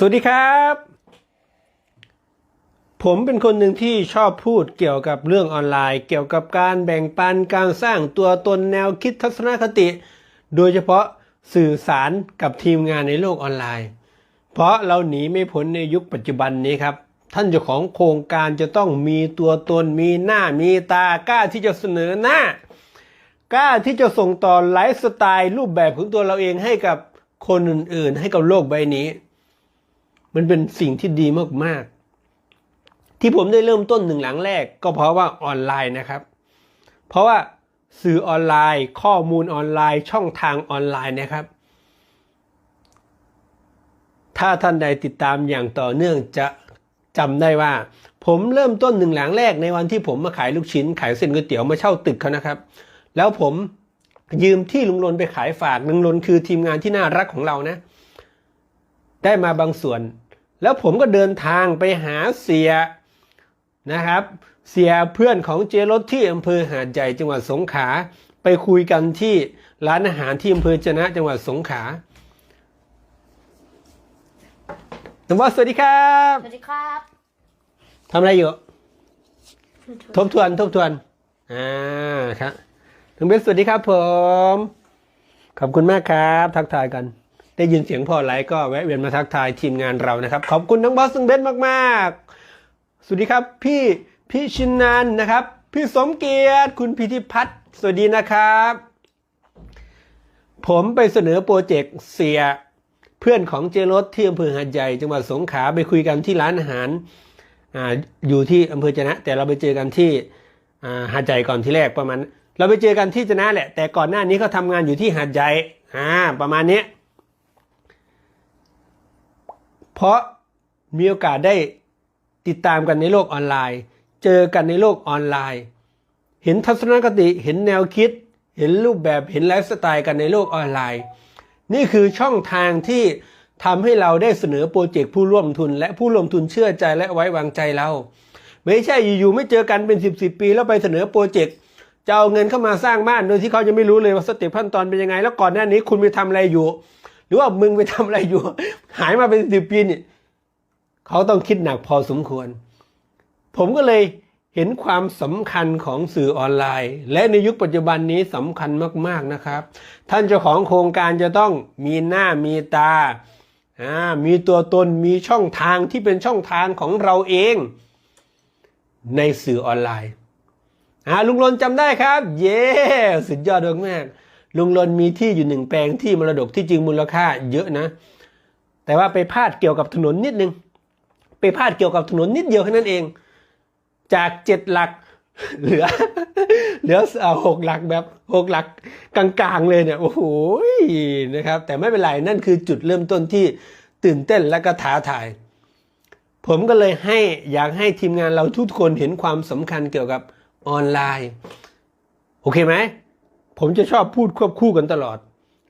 สวัสดีครับ ผมเป็นคนหนึ่งที่ชอบพูดเกี่ยวกับเรื่องออนไลน์ เกี่ยวกับการแบ่งปันการสร้างตัวตนแนวคิดทัศนคติ โดยเฉพาะสื่อสารกับทีมงานในโลกออนไลน์ เพราะเราหนีไม่พ้นในยุคปัจจุบันนี้ครับ ท่านเจ้าของโครงการจะต้องมีตัวตนมีหน้ามีตากล้าที่จะเสนอหน้ากล้าที่จะส่งต่อไลฟ์สไตล์รูปแบบของตัวเราเองให้กับคนอื่นๆ ให้กับโลกใบนี้ มันเป็นสิ่งที่ดีมากๆ ที่ผมได้เริ่มต้นหนึ่งหลังแรก ก็เพราะว่าออนไลน์นะครับ เพราะว่าสื่อออนไลน์ ข้อมูลออนไลน์ ช่องทางออนไลน์นะครับ ถ้าท่านใดติดตามอย่างต่อเนื่องจะจำได้ว่า ผมเริ่มต้นหนึ่งหลังแรกในวันที่ผมมาขายลูกชิ้น ขายเส้นก๋วยเตี๋ยวมาเช่าตึกเขานะครับ แล้วผมยืมที่ลุงลนไปขายฝากลุงลนคือทีมงานที่น่ารักของเรานะ ได้มาบางส่วน แล้วผมก็เดินทางไปหาเสียนะครับ เสียเพื่อนของเจรถที่อำเภอหาดใหญ่จังหวัดสงขลาไปคุยกันที่ร้านอาหารที่อำเภอจนะจังหวัดสงขลาน้องบอสสวัสดีครับสวัสดีครับทำอะไรอยู่ ทบทวนทบทวนอ่าครับถึงเบสสวัสดีครับผม ขอบคุณมากครับ ทักทายกัน ได้ยินเสียงพ่อไลฟ์ก็แวะเวียนมาทักทายทีมงานเรานะครับ ขอบคุณทั้งบอสซึ่งเบสมากๆ สวัสดีครับ พี่พี่ชินนันนะครับ พี่สมเกียรติ คุณพิธิพัฒน์สวัสดีนะครับ ผมไปเสนอโปรเจกต์เสียเพื่อนของเจรถที่อำเภอหาดใหญ่จังหวัดสงขลาไปคุยกันที่ร้านอาหารอาอยู่ที่อำเภอจนะ แต่เราไปเจอกันที่หาดใหญ่ก่อนที่แรกประมาณ เราไปเจอกันที่จนะแหละ แต่ก่อนหน้านี้เขาทำงานอยู่ที่หาดใหญ่ประมาณนี้ย เพราะมีโอกาสได้ติดตามกันในโลกออนไลน์ เจอกันในโลกออนไลน์ เห็นทัศนคติเห็นแนวคิด เห็นรูปแบบเห็นไลฟ์สไตล์กันในโลกออนไลน์ นี่คือช่องทางที่ทำให้เราได้เสนอโปรเจกต์ผู้ร่วมทุน และผู้ร่วมทุนเชื่อใจและไว้วางใจเรา ไม่ใช่อยู่ๆไม่เจอกันเป็นสิบสิบปี แล้วไปเสนอโปรเจกต์จะเอาเงินเข้ามาสร้างบ้านโดยที่เขาจะไม่รู้เลยว่าสเต็ปขั้นตอนเป็นยังไง แล้วก่อนหน้านี้คุณไปทำอะไรอยู่ หรือว่ามึงไปทำอะไรอยู่ หายมาเป็นสิบปีนี่เขาต้องคิดหนักพอสมควร ผมก็เลยเห็นความสำคัญของสื่อออนไลน์ และในยุคปัจจุบันนี้สำคัญมากๆนะครับ ท่านเจ้าของโครงการจะต้องมีหน้ามีตาอ่ามีตัวตนมีช่องทางที่เป็นช่องทางของเราเอง ในสื่อออนไลน์อ่าลุงลนจำได้ครับ เย้สุดยอดมากๆ ลุงลนมีที่อยู่หนึ่งแปลงที่มรดกที่จริงมูลค่าเยอะนะ แต่ว่าไปพลาดเกี่ยวกับถนนนิดนึง ไปพลาดเกี่ยวกับถนนนิดเดียวแค่นั้นเอง จากเจ็ดหลักเหลือ เหลือหกหลักแบบหกหลักกลางๆเลยเนี่ยโอ้โหนะครับ แต่ไม่เป็นไรนั่นคือจุดเริ่มต้นที่ตื่นเต้นและก็ท้าทาย ผมก็เลยให้อยากให้ทีมงานเราทุกคนเห็นความสำคัญเกี่ยวกับออนไลน์ โอเคไหม ผมจะชอบพูดควบคู่กันตลอด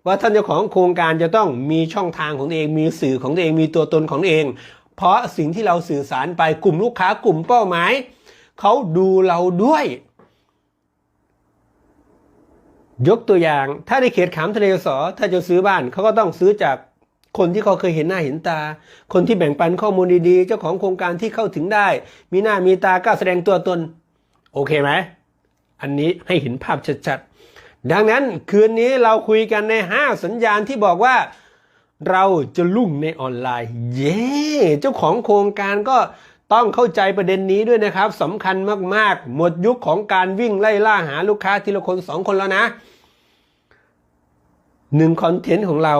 ว่าท่านเจ้าของโครงการจะต้องมีช่องทางของตัวเอง มีสื่อของตัวเองมีตัวตนของตัวเอง เพราะสิ่งที่เราสื่อสารไปกลุ่มลูกค้ากลุ่มเป้าหมายเขาดูเราด้วย ยกตัวอย่างถ้าในเขตขามทะเลสอถ้าจะซื้อบ้านเขาก็ต้องซื้อจากคนที่เขาเคยเห็นหน้าเห็นตา คนที่แบ่งปันข้อมูลดีๆ เจ้าของโครงการที่เข้าถึงได้ มีหน้ามีตากล้าแสดงตัวตน โอเคไหม อันนี้ให้เห็นภาพชัด ดังนั้นคืนนี้เราคุยกันใน 5 สัญญาณที่บอกว่า เราจะลุ่งในออนไลน์ เย้เจ้าของโครงการก็ต้องเข้าใจประเด็นนี้ด้วยนะครับสำคัญมากๆ หมดยุคของการวิ่งไล่ล่าหาลูกค้าทีละคนสองคนแล้วนะหนึ่งคอนเทนต์ของเรา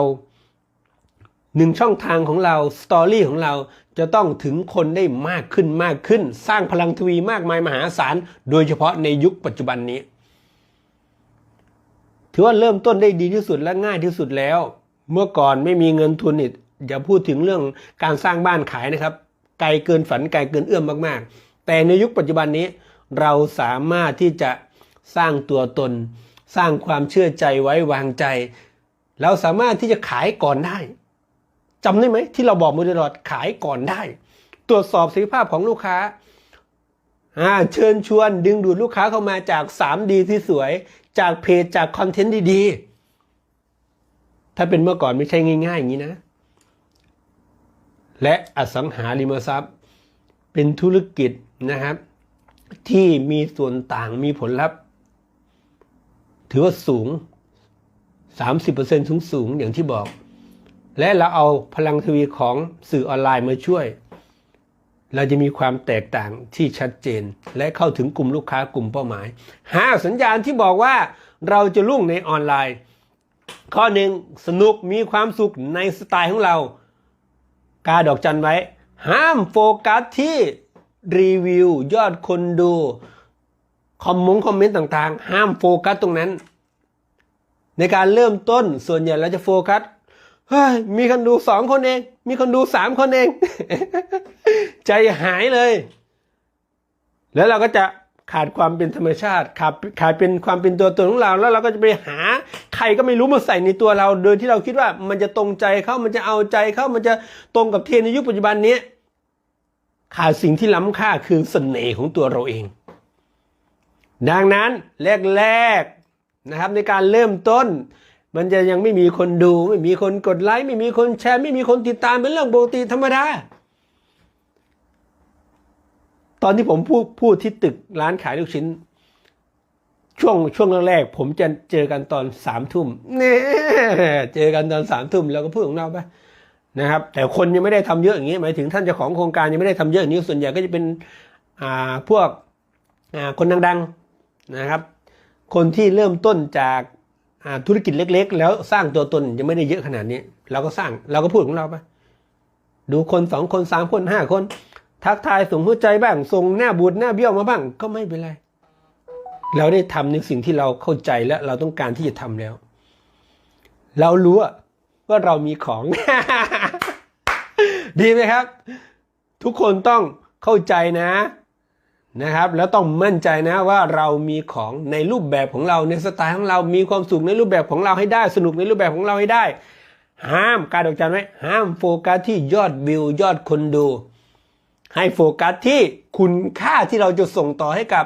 หนึ่งช่องทางของเราสตอรี่ของเราจะต้องถึงคนได้มากขึ้นมากขึ้น สร้างพลังทวีมากมายมหาศาล โดยเฉพาะในยุคปัจจุบันนี้ ถือว่าเริ่มต้นได้ดีที่สุดและง่ายที่สุดแล้ว เมื่อก่อนไม่มีเงินทุนนี่อย่าพูดถึงเรื่องการสร้างบ้านขายนะครับ ไกลเกินฝันไกลเกินเอื้อมมาก ๆ แต่ในยุคปัจจุบันนี้ เราสามารถที่จะสร้างตัวตน สร้างความเชื่อใจไว้วางใจ เราสามารถที่จะขายก่อนได้จำได้ไหมที่เราบอกมาตลอดขายก่อนได้ ตรวจสอบศักยภาพของลูกค้าอ่าเชิญชวนดึงดูดลูกค้าเข้ามาจาก 3D ที่สวย จากเพจจากคอนเทนต์ดีๆ ถ้าเป็นเมื่อก่อนไม่ใช่ง่าย ๆ อย่างนี้นะ และอสังหาริมทรัพย์ เป็นธุรกิจนะครับ ที่มีส่วนต่างมีผลลัพธ์ ถือว่าสูง 30%สูงสูงๆอย่างที่บอก และเราเอาพลังทวีของสื่อออนไลน์มาช่วย เราจะมีความแตกต่างที่ชัดเจน และเข้าถึงกลุ่มลูกค้ากลุ่มเป้าหมายหาสัญญาณที่บอกว่าเราจะรุ่งในออนไลน์ ข้อหนึ่งสนุกมีความสุขในสไตล์ของเรา กาดอกจันไว้ ห้ามโฟกัสที่รีวิวยอดคนดู คอมมงคอมเมนต์ต่างๆ ห้ามโฟกัสตรงนั้น ในการเริ่มต้นส่วนใหญ่เราจะโฟกัสเฮ้ยมีคนดูสองคนเอง มีคนดูสามคนเอง ใจหายเลย แล้วเราก็จะขาดความเป็นธรรมชาติขาดขาดเป็นความเป็นตัวตนของเราแล้วเราก็จะไปหาใครก็ไม่รู้มาใส่ในตัวเรา โดยที่เราคิดว่ามันจะตรงใจเขามันจะเอาใจเขามันจะตรงกับเทรนในยุคปัจจุบันนี้ขาดสิ่งที่ล้ำค่าคือเสน่ห์ของตัวเราเอง ดังนั้นแรกๆนะครับในการเริ่มต้น มันจะยังไม่มีคนดู ไม่มีคนกดไลค์ไม่มีคนแชร์ ไม่มีคนติดตามเป็นเรื่องปกติธรรมดา ตอนที่ผมพูดพูดที่ตึกร้านขายลูกชิ้น ช่วงช่วงแรกๆผมจะเจอกันตอนสามทุ่มเนี่ยเจอกันตอนสามทุ่มเราก็พูดของเราไปนะครับ แต่คนยังไม่ได้ทำเยอะอย่างนี้ หมายถึงท่านเจ้าของโครงการยังไม่ได้ทำเยอะอย่างนี้ส่วนใหญ่ก็จะเป็นอ่าพวกอ่าคนดังๆนะครับ คนที่เริ่มต้นจากอ่าธุรกิจเล็ก ๆ แล้วสร้างตัวตนยังไม่ได้เยอะขนาดนี้เราก็สร้างเราก็พูดของเราไปดูคนสองคนสามคนห้าคน ทักทายส่งหัวใจบ้างส่งหน้าบูดหน้าเบี้ยวมาบ้าง ก็ไม่เป็นไรเราได้ทำในสิ่งที่เราเข้าใจและเราต้องการที่จะทำแล้ว เรารู้ว่าเรามีของ ดีไหมครับ ทุกคนต้องเข้าใจนะนะครับ แล้วต้องมั่นใจนะว่าเรามีของในรูปแบบของเราในสไตล์ของเรามีความสุขในรูปแบบของเราให้ได้ สนุกในรูปแบบของเราให้ได้ ห้ามการดอกจันไว้ห้ามโฟกัสที่ยอดวิวยอดคนดู ให้โฟกัสที่คุณค่าที่เราจะส่งต่อให้กับ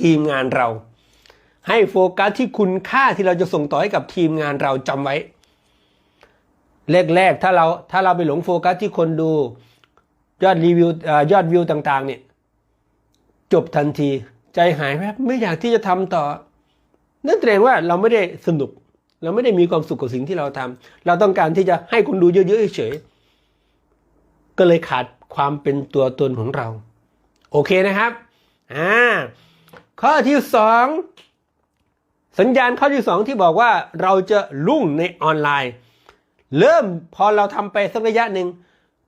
ทีมงานเรา ให้โฟกัสที่คุณค่าที่เราจะส่งต่อให้กับทีมงานเราจำไว้แรกๆถ้าเราถ้าเราไปหลงโฟกัสที่คนดูยอดรีวิวอยอดวิวต่างๆเนี่ยจบทันทีใจหายแวบไม่อยากที่จะทำต่อ นั่นแสดงว่าเราไม่ได้สนุก เราไม่ได้มีความสุขกับสิ่งที่เราทำเราต้องการที่จะให้คนดูเยอะๆเฉยๆก็เลยขาด ความเป็นตัวตนของเรา โอเคนะครับอ่าข้อที่สองสัญญาณข้อที่สองที่บอกว่าเราจะรุ่งในออนไลน์ เริ่มพอเราทำไปสักระยะหนึ่ง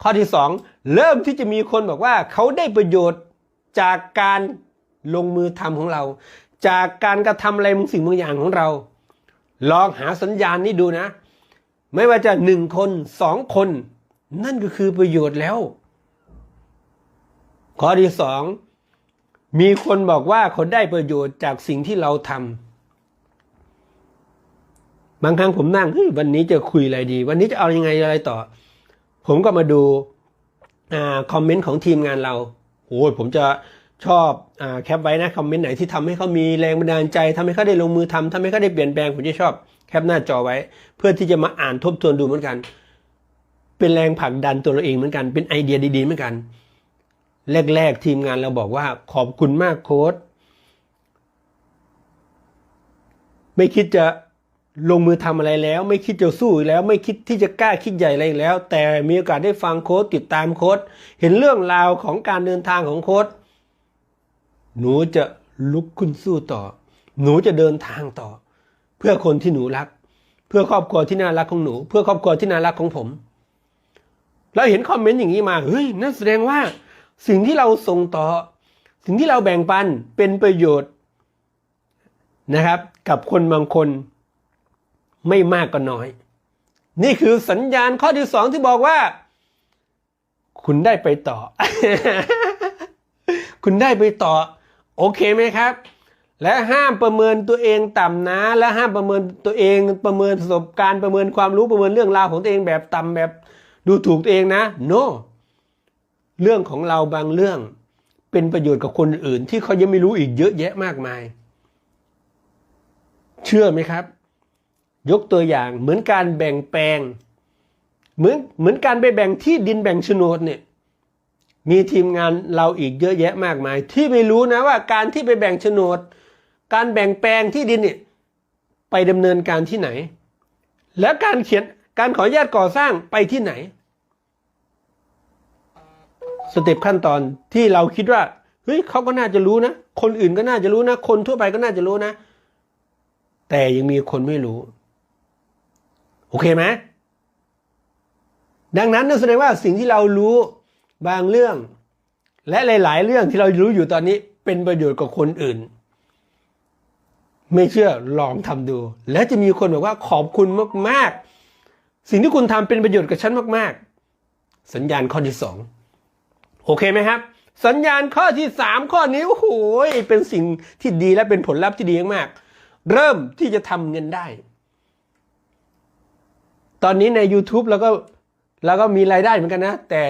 ข้อที่สองเริ่มที่จะมีคนบอกว่าเขาได้ประโยชน์จากการลงมือทำของเรา จากการกระทำอะไรบางสิ่งบางอย่างของเรา ลองหาสัญญาณนี้ดูนะ ไม่ว่าจะหนึ่งคนสองคน นั่นก็คือประโยชน์แล้ว ข้อที่สองมีคนบอกว่าเขาได้ประโยชน์จากสิ่งที่เราทำบางครั้งผมนั่งเฮ้ยวันนี้จะคุยอะไรดี วันนี้จะเอายังไงอะไรต่อ ผมก็มาดูอคอมเมนต์ของทีมงานเราโอ้ยผมจะชอบอแคปไว้นะคอมเมนต์ไหนที่ทำให้เขามีแรงบันดาลใจทำให้เขาได้ลงมือทำทำให้เขาได้เปลี่ยนแปลงผมจะชอบแคปหน้าจอไว้ เพื่อที่จะมาอ่านทบทวนดูเหมือนกัน เป็นแรงผลักดันตัวเราเองเหมือนกัน เป็นไอเดียดีๆเหมือนกัน แรก ๆ ทีมงานเราบอกว่าขอบคุณมากโค้ดไม่คิดจะลงมือทำอะไรแล้ว ไม่คิดจะสู้อีกแล้ว ไม่คิดที่จะกล้าคิดใหญ่อะไรอีกแล้ว แต่มีโอกาสได้ฟังโค้ดติดตามโค้ดเห็นเรื่องราวของการเดินทางของโค้ดหนูจะลุกขึ้นสู้ต่อ หนูจะเดินทางต่อ เพื่อคนที่หนูรัก เพื่อครอบครัวที่น่ารักของหนู เพื่อครอบครัวที่น่ารักของผมเราเห็นคอมเมนต์อย่างนี้มาเฮ้ยนั่นแสดงว่า สิ่งที่เราส่งต่อ สิ่งที่เราแบ่งปันเป็นประโยชน์นะครับ กับคนบางคนไม่มากก็น้อย นี่คือสัญญาณข้อที่สองที่บอกว่า คุณได้ไปต่อ คุณได้ไปต่อ โอเคไหมครับ และห้ามประเมินตัวเองต่ำนะ และห้ามประเมินตัวเองประเมินประสบการณ์ประเมินความรู้ประเมินเรื่องราวของตัวเองแบบต่ำแบบดูถูกตัวเองนะ no เรื่องของเราบางเรื่อง เป็นประโยชน์กับคนอื่น ที่เขายังไม่รู้อีกเยอะแยะมากมาย เชื่อไหมครับ ยกตัวอย่างเหมือนการแบ่งแปลง เหมือนเหมือนการไปแบ่งที่ดินแบ่งโฉนดเนี่ยมีทีมงานเราอีกเยอะแยะมากมาย ที่ไม่รู้นะว่าการที่ไปแบ่งโฉนด การแบ่งแปลงที่ดินเนี่ยไปดำเนินการที่ไหน แล้วการเขียนการขออนุญาตก่อสร้างไปที่ไหน สเต็ปขั้นตอนที่เราคิดว่าเฮ้ยเขาก็น่าจะรู้นะ คนอื่นก็น่าจะรู้นะ คนทั่วไปก็น่าจะรู้นะ แต่ยังมีคนไม่รู้ โอเคไหมดังนั้นนั่นแสดงว่าสิ่งที่เรารู้บางเรื่อง และหลาย ๆ เรื่องที่เรารู้อยู่ตอนนี้เป็นประโยชน์กับคนอื่น ไม่เชื่อลองทำดู แล้วจะมีคนบอกว่าขอบคุณมาก ๆ สิ่งที่คุณทำเป็นประโยชน์กับฉันมาก ๆ สัญญาณข้อที่สอง โอเคไหมครับ สัญญาณข้อที่สามข้อนี้โอ้โหเป็นสิ่งที่ดีและเป็นผลลัพธ์ที่ดีมากๆเริ่มที่จะทำเงินได้ ตอนนี้ใน YouTube เราก็เราก็มีรายได้เหมือนกันนะ แต่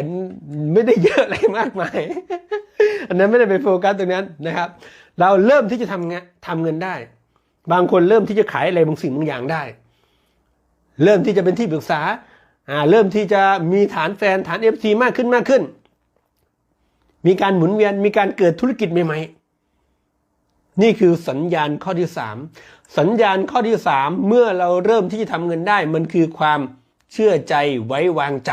ไม่ได้เยอะอะไรมากมาย อันนั้นไม่ได้ไปโฟกัสตรงนั้นนะครับ เราเริ่มที่จะทำงานทำเงินได้ บางคนเริ่มที่จะขายอะไรบางสิ่งบางอย่างได้ เริ่มที่จะเป็นที่ปรึกษาอ่าเริ่มที่จะมีฐานแฟนฐาน FC มากขึ้นมากขึ้น มีการหมุนเวียนมีการเกิดธุรกิจใหม่ๆ นี่คือสัญญาณข้อที่สามสัญญาณข้อที่สามเมื่อเราเริ่มที่จะทำเงินได้ มันคือความเชื่อใจไว้วางใจ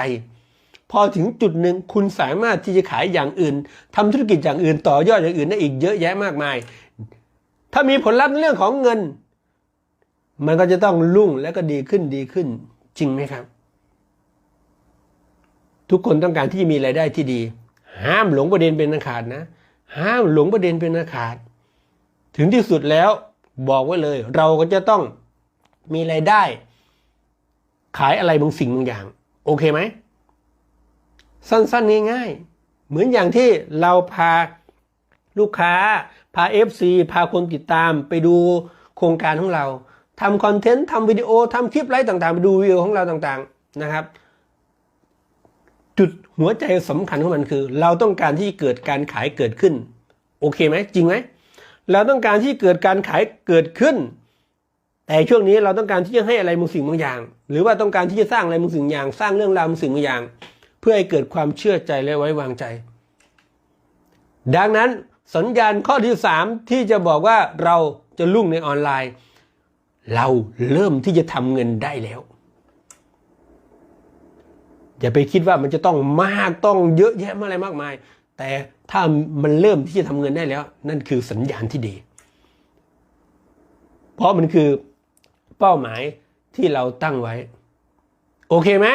พอถึงจุดหนึ่งคุณสามารถที่จะขายอย่างอื่นทำธุรกิจอย่างอื่นต่อยอดอย่างอื่นได้อีกเยอะแยะมากมาย ถ้ามีผลลัพธ์ในเรื่องของเงิน มันก็จะต้องรุ่งและก็ดีขึ้นดีขึ้นจริงไหมครับ ทุกคนต้องการที่จะมีรายได้ที่ดี ห้ามหลงประเด็นเป็นอันขาดนะ ห้ามหลงประเด็นเป็นอันขาด ถึงที่สุดแล้วบอกไว้เลย เราก็จะต้องมีรายได้ ขายอะไรบางสิ่งบางอย่าง โอเคไหม สั้นๆง่ายๆ เหมือนอย่างที่เราพาลูกค้า พา FC พาคนติดตามไปดูโครงการของเราทำคอนเทนต์ทำวิดีโอทำคลิปไลฟ์ต่างๆ ไปดูวิวของเราต่างๆนะครับ จุดหัวใจสำคัญของมันคือ เราต้องการที่เกิดการขายเกิดขึ้น โอเคไหมจริงไหมเราต้องการที่เกิดการขายเกิดขึ้น แต่ช่วงนี้เราต้องการที่จะให้อะไรบางสิ่งบางอย่าง หรือว่าต้องการที่จะสร้างอะไรบางสิ่งบางอย่าง สร้างเรื่องราวบางสิ่งบางอย่าง เพื่อให้เกิดความเชื่อใจและไว้วางใจ ดังนั้นสัญญาณข้อที่สามที่จะบอกว่าเราจะลุ่งในออนไลน์ เราเริ่มที่จะทำเงินได้แล้ว อย่าไปคิดว่ามันจะต้องมากต้องเยอะแยะอะไรมากมาย แต่ถ้ามันเริ่มที่จะทำเงินได้แล้ว นั่นคือสัญญาณที่ดี เพราะมันคือเป้าหมายที่เราตั้งไว้ โอเคไหม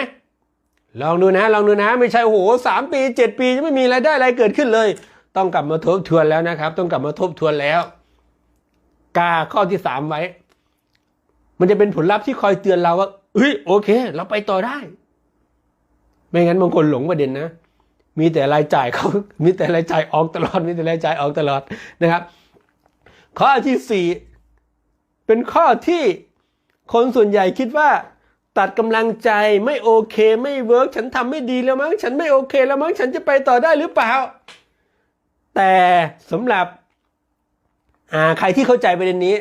ลองดูนะ ลองดูนะ ไม่ใช่โอ้โหสามปีเจ็ดปีจะไม่มีรายได้อะไรเกิดขึ้นเลย ต้องกลับมาทบทวนแล้วนะครับ ต้องกลับมาทบทวนแล้ว กาข้อที่สามไว้ มันจะเป็นผลลัพธ์ที่คอยเตือนเราว่าเฮ้ยโอเค เราไปต่อได้ ไม่งั้นบางคนหลงประเด็นนะ มีแต่รายจ่ายเขามีแต่รายจ่ายออกตลอด มีแต่รายจ่ายออกตลอดนะครับ ข้อที่สี่เป็นข้อที่คนส่วนใหญ่คิดว่า ตัดกำลังใจไม่โอเคไม่เวิร์กฉันทำไม่ดีแล้วมั้งฉันไม่โอเค แล้วมั้งฉันจะไปต่อได้หรือเปล่า แต่สำหรับใครที่เข้าใจประเด็นนี้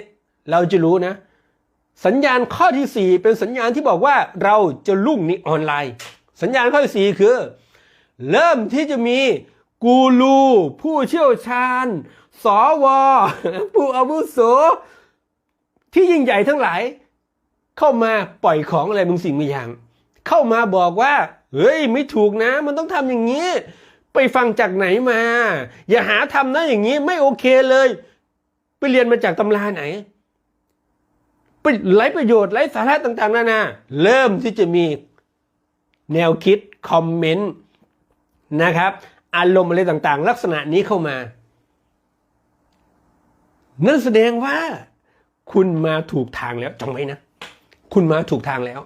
เราจะรู้นะ สัญญาณข้อที่สี่เป็นสัญญาณที่บอกว่าเราจะลุ่งในออนไลน์ สัญญาณข้อที่สี่คือ เริ่มที่จะมีกูรูผู้เชี่ยวชาญ สว ผู้อาวุโสที่ยิ่งใหญ่ทั้งหลาย เข้ามาปล่อยของอะไรบางสิ่งบางอย่าง เข้ามาบอกว่า เฮ้ย ไม่ถูกนะ มันต้องทำอย่างนี้ ไปฟังจากไหนมา อย่าหาทำนะอย่างนี้ไม่โอเคเลย ไปเรียนมาจากตำราไหนไปไร้ประโยชน์ไร้สาระต่างๆนานาเริ่มที่จะมี แนวคิด คอมเมนต์นะครับ อารมณ์อะไรต่างๆ ลักษณะนี้เข้ามา นั่นแสดงว่า คุณมาถูกทางแล้วจำไว้นะ คุณมาถูกทางแล้ว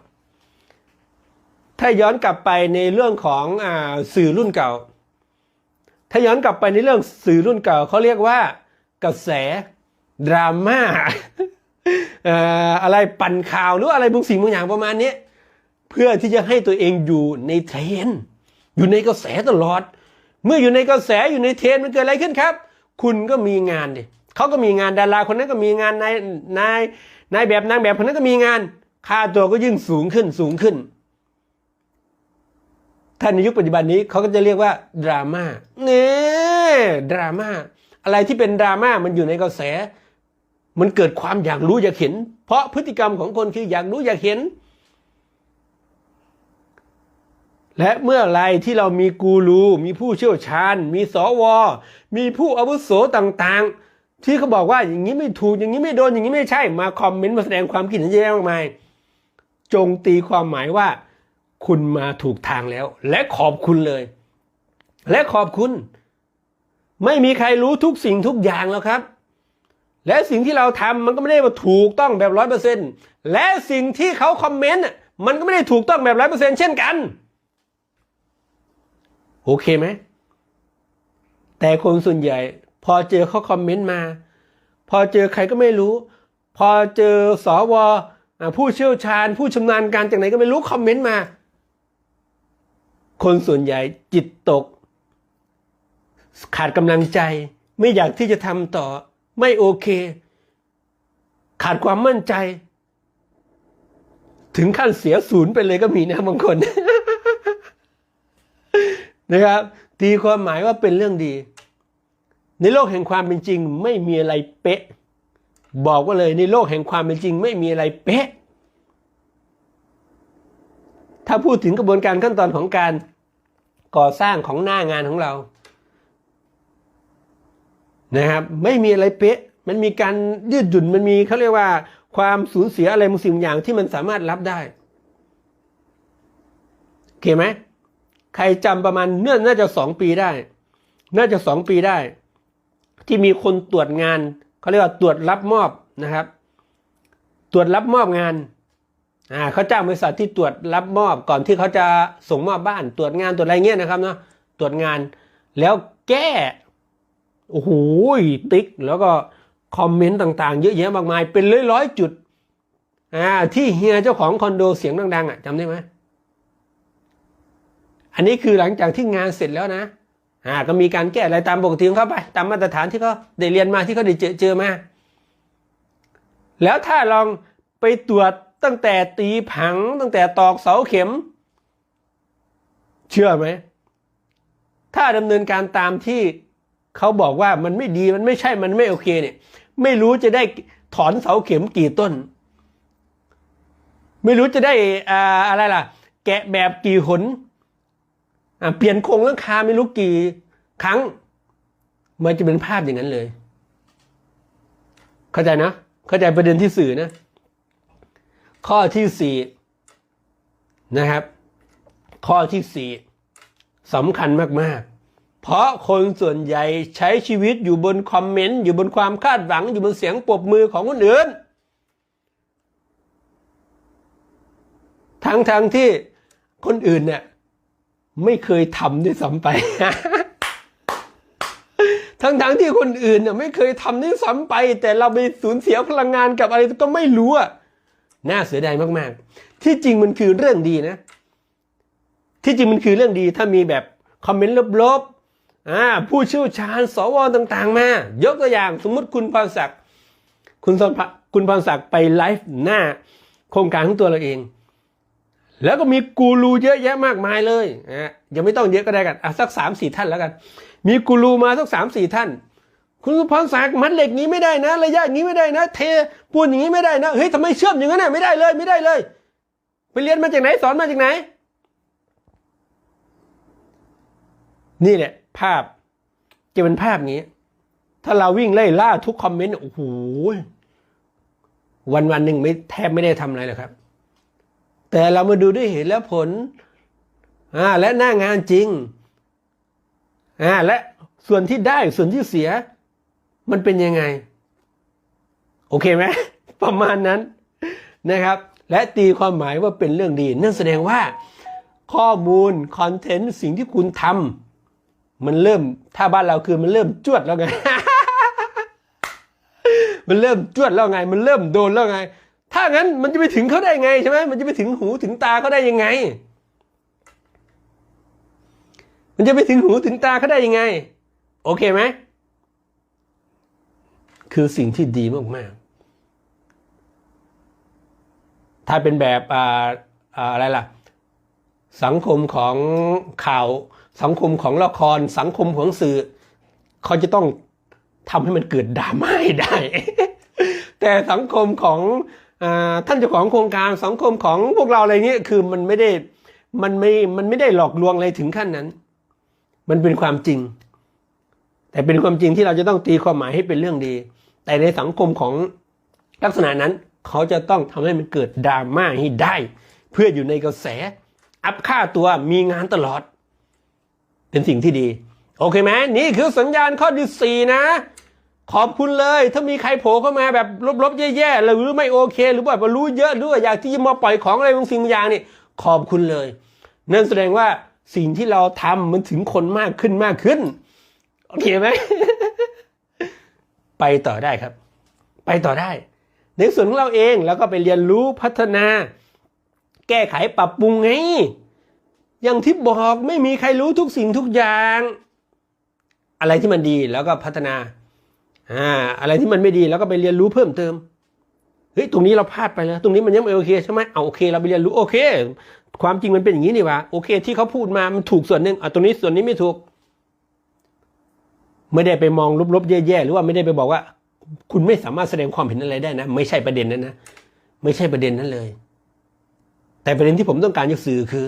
ถ้าย้อนกลับไปในเรื่องของอสื่อรุ่นเก่า ถ้าย้อนกลับไปในเรื่องสื่อรุ่นเก่าเขาเรียกว่ากระแสดราม่าเอ่ออะไรปั่นข่าวหรืออะไรบางสิ่งบางอย่างประมาณนี้ เพื่อที่จะให้ตัวเองอยู่ในเทรนอยู่ในกระแสตลอด เมื่ออยู่ในกระแสอยู่ในเทรนมันเกิดอะไรขึ้นครับ คุณก็มีงานดิเขาก็มีงานดาราคนนั้นก็มีงานนายนายนายแบบนางแบบคนนั้นก็มีงาน ค่าตัวก็ยิ่งสูงขึ้นสูงขึ้นถ้านในยุคปัจจุบันนี้เขาก็จะเรียกว่าดราม่าเนี่ยดราม่าอะไรที่เป็นดราม่ามันอยู่ในกระแส มันเกิดความอยากรู้อยากเห็น เพราะพฤติกรรมของคนคืออยากรู้อยากเห็น และเมื่อไรที่เรามีกูรู มีผู้เชี่ยวชาญ มีสว มีผู้อาวุโสต่างๆ ที่เขาบอกว่าอย่างนี้ไม่ถูกอย่างนี้ไม่โดนอย่างนี้ไม่ใช่มาคอมเมนต์มาแสดงความคิดเห็นเยอะแยะมากมาย จงตีความหมายว่า คุณมาถูกทางแล้ว และขอบคุณเลย และขอบคุณ ไม่มีใครรู้ทุกสิ่งทุกอย่างแล้วครับ และสิ่งที่เราทำมันก็ไม่ได้ว่าถูกต้องแบบร้อยเปอร์เซ็นต์และสิ่งที่เขาคอมเมนต์มันก็ไม่ได้ถูกต้องแบบร้อยเปอร์เซ็นต์เช่นกัน โอเคไหม แต่คนส่วนใหญ่ พอเจอเขาคอมเมนต์มา พอเจอใครก็ไม่รู้ พอเจอสวอผู้เชี่ยวชาญ ผู้ชำนาญการจากไหนก็ไม่รู้คอมเมนต์มา คนส่วนใหญ่จิตตก ขาดกำลังใจ ไม่อยากที่จะทำต่อ ไม่โอเค ขาดความมั่นใจ ถึงขั้นเสียศูนย์ไปเลยก็มีนะบางคน นะครับตีความหมายว่าเป็นเรื่องดี ในโลกแห่งความเป็นจริงไม่มีอะไรเป๊ะ บอกว่าเลยในโลกแห่งความเป็นจริง ไม่มีอะไรเป๊ะ ถ้าพูดถึงกระบวนการขั้นตอนของการก่อสร้างของหน้างานของเรา นะครับ ไม่มีอะไรเป๊ะ มันมีการยืดหยุ่นมันมีเขาเรียกว่า ความสูญเสียอะไรบางสิ่งอย่างที่มันสามารถรับได้โอเคไหม ใครจำประมาณเนื่อน่าจะสองปีได้ น่าจะสองปีได้ ที่มีคนตรวจงานเขาเรียกว่าตรวจรับมอบนะครับ ตรวจรับมอบงานอ่าเขาจ้างบริษัทที่ตรวจรับมอบก่อนที่เขาจะส่งมอบบ้าน ตรวจงานตรวจอะไรเงี้ยนะครับเนาะตรวจงาน แล้วแก้โอ้โหติ๊กแล้วก็คอมเมนต์ต่างๆ เยอะแยะมากมายเป็นร้อยๆจุดอ่าที่เฮียเจ้าของคอนโดเสียงดังๆอะจำได้ไหม อันนี้คือหลังจากที่งานเสร็จแล้วนะอ่าก็มีการแก้อะไรตามปกติของเขาไป ตามมาตรฐานที่เขาได้เรียนมาที่เขาได้เจอเจอมา แล้วถ้าลองไปตรวจตั้งแต่ตีผังตั้งแต่ตอกเสาเข็ม เชื่อไหม ถ้าดำเนินการตามที่เขาบอกว่ามันไม่ดีมันไม่ใช่มันไม่โอเคเนี่ย ไม่รู้จะได้ถอนเสาเข็มกี่ต้น ไม่รู้จะได้อ่าอะไรล่ะ แกะแบบกี่หน เปลี่ยนโครงหลังคาไม่รู้กี่ครั้ง มันจะเป็นภาพอย่างนั้นเลย เข้าใจนะ เข้าใจประเด็นที่สื่อนะ ข้อที่สี่นะครับ ข้อที่สี่สำคัญมาก ๆ เพราะคนส่วนใหญ่ใช้ชีวิตอยู่บนคอมเมนต์ อยู่บนความคาดหวัง อยู่บนเสียงปรบมือของคนอื่น ทั้งๆทที่คนอื่นเนี่ย ไม่เคยทำด้วยซ้ำไป ทั้งๆทที่คนอื่นเนี่ยไม่เคยทำด้วยซ้ำไป แต่เราไปสูญเสียพลังงานกับอะไรก็ไม่รู้อะน่าเสียดายมากๆ ที่จริงมันคือเรื่องดีนะ ที่จริงมันคือเรื่องดีถ้ามีแบบคอมเมนต์ลบๆอ่าผู้เชี่ยวชาญสวต่างๆ มา ยกตัวอย่างสมมติคุณพรศักดิ์คุณสนคุณพรศักดิ์ไปไลฟ์หน้าโครงการของตัวเราเอง แล้วก็มีกูรูเยอะแยะมากมายเลยอะยังไม่ต้องเยอะก็ได้กันอะสักสามสี่ท่านแล้วกัน มีกูรูมาสักสามสี่ท่าน คุณสุพรศักดิ์มัดเหล็กนี้ไม่ได้นะ ระยะนี้ไม่ได้นะ เทปูนอย่างนี้ไม่ได้นะเฮ้ยทำไมเชื่อมอย่างนั้นน่ะไม่ได้เลยไม่ได้เลย ไปเรียนมาจากไหนสอนมาจากไหน นี่แหละ ภาพจะเป็นภาพนี้ ถ้าเราวิ่งไล่ล่าทุกคอมเมนต์โอ้โหวันวันหนึ่งไม่แทบไม่ได้ทำอะไรเลยครับ แต่เรามาดูด้วยเหตุและผลอ่าและหน้างานจริงอ่าและส่วนที่ได้ส่วนที่เสีย มันเป็นยังไง โอเคไหมประมาณนั้นนะครับ และตีความหมายว่าเป็นเรื่องดี นั่นแสดงว่าข้อมูลคอนเทนต์สิ่งที่คุณทำมันเริ่มถ้าบ้านเราคือมันเริ่มจวดแล้วไง มันเริ่มจวดแล้วไง มันเริ่มโดนแล้วไง ถ้างั้นมันจะไปถึงเขาได้ไงใช่ไหมมันจะไปถึงหูถึงตาเขาได้ยังไง มันจะไปถึงหูถึงตาเขาได้ยังไง โอเคไหมคือสิ่งที่ดีมากๆ ถ้าเป็นแบบอ่าอ่าอะไรล่ะ สังคมของข่าวสังคมของละครสังคมของสื่อ เขาจะต้องทำให้มันเกิดดราม่าให้ได้ แต่สังคมของ ท่านเจ้าของโครงการสังคมของพวกเราอะไรเงี้ยคือมันไม่ได้มันไม่มันไม่ได้หลอกลวงอะไรถึงขั้นนั้น มันเป็นความจริง แต่เป็นความจริงที่เราจะต้องตีความหมายให้เป็นเรื่องดี แต่ในสังคมของลักษณะนั้นเขาจะต้องทำให้มันเกิดดราม่าให้ได้ เพื่ออยู่ในกระแส อัพค่าตัวมีงานตลอด เป็นสิ่งที่ดี โอเคไหมนี่คือสัญญาณข้อที่สี่นะ ขอบคุณเลย ถ้ามีใครโผล่เข้ามาแบบลบๆแย่ๆหรือไม่โอเค หรือว่ารู้เยอะหรือว่าอยากที่จะมาปล่อยของอะไรบางสิ่งบางอย่างนี่ขอบคุณเลย นั่นแสดงว่าสิ่งที่เราทำมันถึงคนมากขึ้นมากขึ้นโอเคไหมไปต่อได้ครับ ไปต่อได้ ในส่วนของเราเองเราก็ไปเรียนรู้พัฒนา แก้ไขปรับปรุงไงอย่างที่บอกไม่มีใครรู้ทุกสิ่งทุกอย่าง อะไรที่มันดีแล้วก็พัฒนา อ่าอะไรที่มันไม่ดีแล้วก็ไปเรียนรู้เพิ่มเติมเฮ้ยตรงนี้เราพลาดไปแล้วตรงนี้มันยังไม่โอเคใช่ไหมเอาโอเค เราไปเรียนรู้โอเค ความจริงมันเป็นอย่างนี้นี่ว่าโอเค ที่เขาพูดมามันถูกส่วนหนึ่งอะตรงนี้ส่วนนี้ไม่ถูก ไม่ได้ไปมองลบๆแย่ๆหรือว่าไม่ได้ไปบอกว่า คุณไม่สามารถแสดงความเห็นอะไรได้นะ ไม่ใช่ประเด็นนั้นนะไม่ใช่ประเด็นนั้นเลย แต่ประเด็นที่ผมต้องการจะสื่อคือ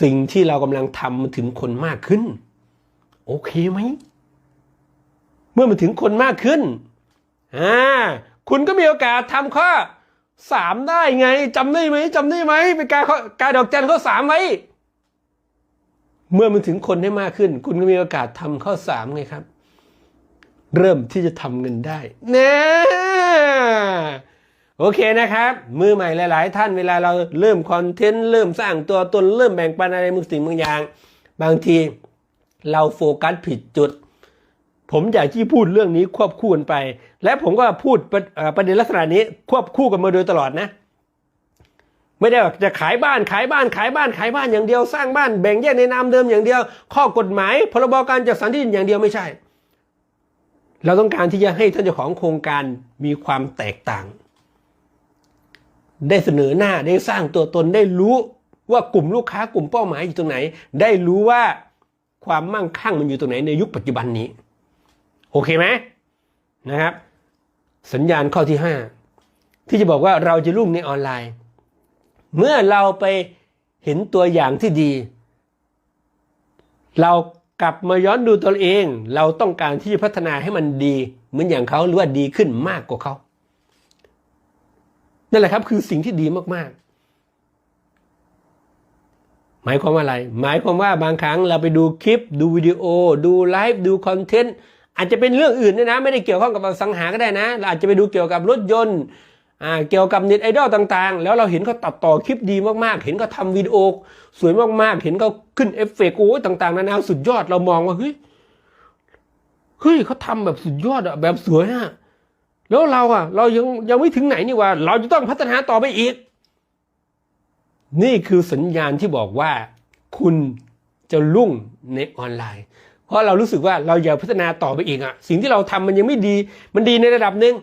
สิ่งที่เรากำลังทำมันถึงคนมากขึ้น โอเคไหม เมื่อมันถึงคนมากขึ้นอ่าคุณก็มีโอกาสทำข้อสามได้ไงจำได้ไหมจำได้ไหมไปกาข้อกาดอกจันข้อสามไว้เมื่อมันถึงคนได้มากขึ้น คุณก็มีโอกาสทำข้อสามไงครับ เริ่มที่จะทำเงินได้นะโอเคนะครับ มือใหม่หลาย ๆ ท่านเวลาเราเริ่มคอนเทนต์เริ่มสร้างตัวตนเริ่มแบ่งปันอะไรบางสิ่งบางอย่าง บางที เราโฟกัสผิดจุด ผมอยากที่พูดเรื่องนี้ควบคู่กันไป และผมก็พูดประเอ่อประเด็นลักษณะนี้ควบคู่กันมาโดยตลอดนะ ไม่ได้ว่าจะขายบ้านขายบ้านขายบ้านขายบ้านอย่างเดียวสร้างบ้านแบ่งแยกในนามเดิมอย่างเดียว ข้อกฎหมายพรบการจัดสรรที่ดินอย่างเดียวไม่ใช่ เราต้องการที่จะให้ท่านเจ้าของโครงการมีความแตกต่าง ได้เสนอหน้าได้สร้างตัวตนได้รู้ว่ากลุ่มลูกค้ากลุ่มเป้าหมายอยู่ตรงไหน ได้รู้ว่าความมั่งคั่งมันอยู่ตรงไหนในยุคปัจจุบันนี้ โอเคไหมนะครับ สัญญาณข้อที่ 5 ที่จะบอกว่าเราจะรุ่งในออนไลน์ เมื่อเราไปเห็นตัวอย่างที่ดี เรากลับมาย้อนดูตัวเอง เราต้องการที่จะพัฒนาให้มันดี เหมือนอย่างเขาหรือว่าดีขึ้นมากกว่าเขานั่นแหละครับคือสิ่งที่ดีมากๆ หมายความว่าอะไร หมายความว่าบางครั้งเราไปดูคลิป ดูวิดีโอ ดูไลฟ์ ดูคอนเทนต์ อาจจะเป็นเรื่องอื่นด้วยนะ ไม่ได้เกี่ยวข้องกับสังหาก็ได้นะเราอาจจะไปดูเกี่ยวกับรถยนต์เกี่ยวกับเน็ตไอดอลต่างๆ แล้วเราเห็นเขาตัดต่อคลิปดีมากๆ เห็นเขาทำวิดีโอ สวยมากๆ เห็นเขาขึ้นเอฟเฟกต์โอ้ยต่างๆนานาสุดยอดเรามองว่าเฮ้ยเฮ้ยเขาทำแบบสุดยอดอะแบบสวยอะแล้วเราอะเรายังยังไม่ถึงไหนนี่ว่า เราจะต้องพัฒนาต่อไปอีก นี่คือสัญญาณที่บอกว่า คุณจะรุ่งในออนไลน์ ราะเรารู้สึกว่าเราอยากพัฒนาต่อไปอีกอะสิ่งที่เราทำมันยังไม่ดี มันดีในระดับหนึ่ง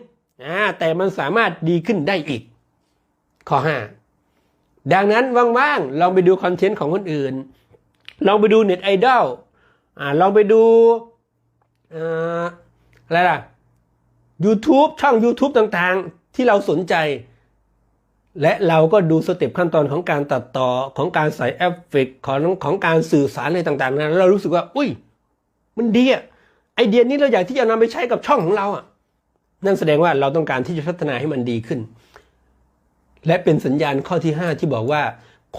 อ่าแต่มันสามารถดีขึ้นได้อีก ข้อห้าดังนั้นว่างๆลองไปดูคอนเทนต์ของคนอื่น ลองไปดูเน็ตไอดอลอ่าลองไปดูอ่ออะไรล่ะ YouTube ช่อง YouTube ต่างๆ ที่เราสนใจ และเราก็ดูสเต็ปขั้นตอนของการตัดต่อของการใส่เอฟเฟกของของการสื่อสารอะไรต่างๆนั้นแล้วเรารู้สึกว่า อุ้ย มันดีอะไอเดียนี้เราอยากที่จะนำไปใช้กับช่องของเราอะนั่นแสดงว่าเราต้องการที่จะพัฒนาให้มันดีขึ้น และเป็นสัญญาณข้อที่ 5 ที่บอกว่า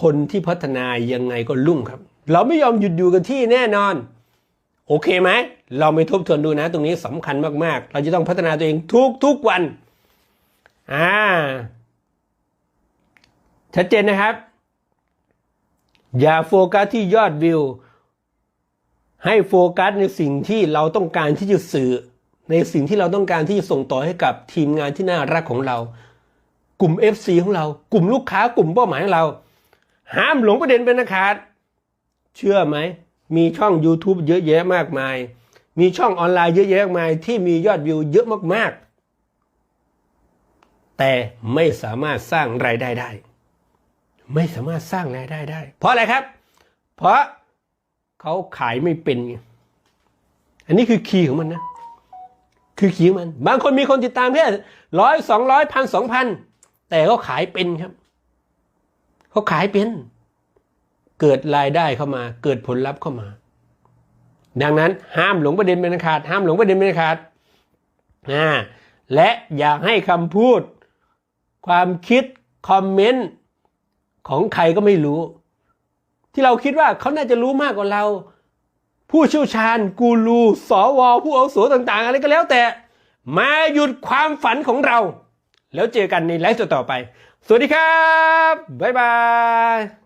คนที่พัฒนายังไงก็รุ่งครับ เราไม่ยอมหยุดอยู่กันที่แน่นอน โอเคไหมเราไปทบทวนดูนะ ตรงนี้สำคัญมากๆ เราจะต้องพัฒนาตัวเองทุกทุกวันอ่าชัดเจนนะครับ อย่าโฟกัสที่ยอดวิว ให้โฟกัสในสิ่งที่เราต้องการที่จะสื่อ ในสิ่งที่เราต้องการที่จะส่งต่อให้กับทีมงานที่น่ารักของเรา กลุ่ม FC ของเรา กลุ่มลูกค้ากลุ่มเป้าหมายของเรา ห้ามหลงประเด็นเป็นอันขาดเชื่อไหม มีช่อง YouTube เยอะแยะมากมาย มีช่องออนไลน์เยอะแยะมากมาย ที่มียอดวิวเยอะมากๆ แต่ไม่สามารถสร้างรายได้ได้ ไม่สามารถสร้างรายได้ได้ เพราะอะไรครับ เพราะ เขาขายไม่เป็นไงอันนี้คือคีย์ของมันนะ คือคีย์มัน บางคนมีคนติดตามแค่ร้อยสองร้อยพันสองพันแต่เขาขายเป็นครับ เขาขายเป็น เกิดรายได้เข้ามา เกิดผลลัพธ์เข้ามา ดังนั้นห้ามหลงประเด็นเป็นอันขาด ห้ามหลงประเด็นเป็นอันขาดอ่าและอยากให้คำพูด ความคิด คอมเมนต์ ของใครก็ไม่รู้ ที่เราคิดว่าเขาน่าจะรู้มากกว่าเรา ผู้เชี่ยวชาญ กูรูสวผู้อาวุโสต่างๆ อะไรก็แล้วแต่ มาหยุดความฝันของเรา แล้วเจอกันในไลฟ์ต่อไป สวัสดีครับ บ๊ายบาย